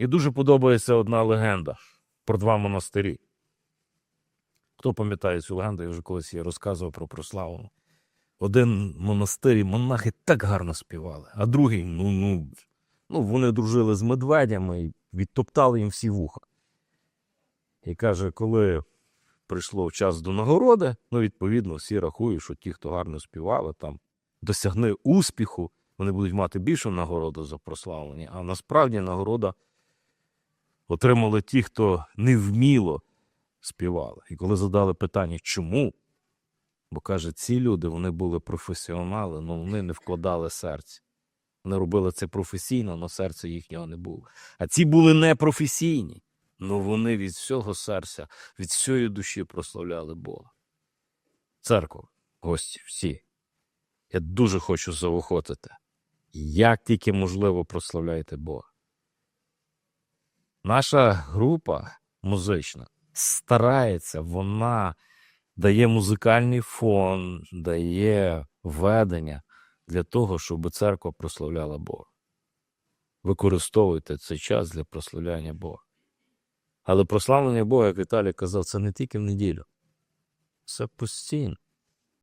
І дуже подобається одна легенда про два монастирі. Хто пам'ятає цю легенду, я вже колись її розказував про прославу. Один монастир і монахи так гарно співали, а другий, ну, ну, ну вони дружили з медведями і відтоптали їм всі вуха. І каже, коли прийшло час до нагороди, ну, відповідно, всі рахують, що ті, хто гарно співали, там досягли успіху, вони будуть мати більшу нагороду за прославлення. А насправді нагорода отримали ті, хто невміло співали. І коли задали питання, чому? Бо каже, ці люди вони були професіонали, але вони не вкладали серце. Вони робили це професійно, але серця їхнього не було. А ці були непрофесійні. Ну вони від всього серця, від всієї душі прославляли Бога. Церква, гості, всі. Я дуже хочу заохотити. Як тільки можливо прославляйте Бога. Наша група музична старається, вона дає музикальний фон, дає ведення для того, щоб церква прославляла Бога. Використовуйте цей час для прославляння Бога. Але прославлення Бога, як Віталій казав, це не тільки в неділю. Це постійно.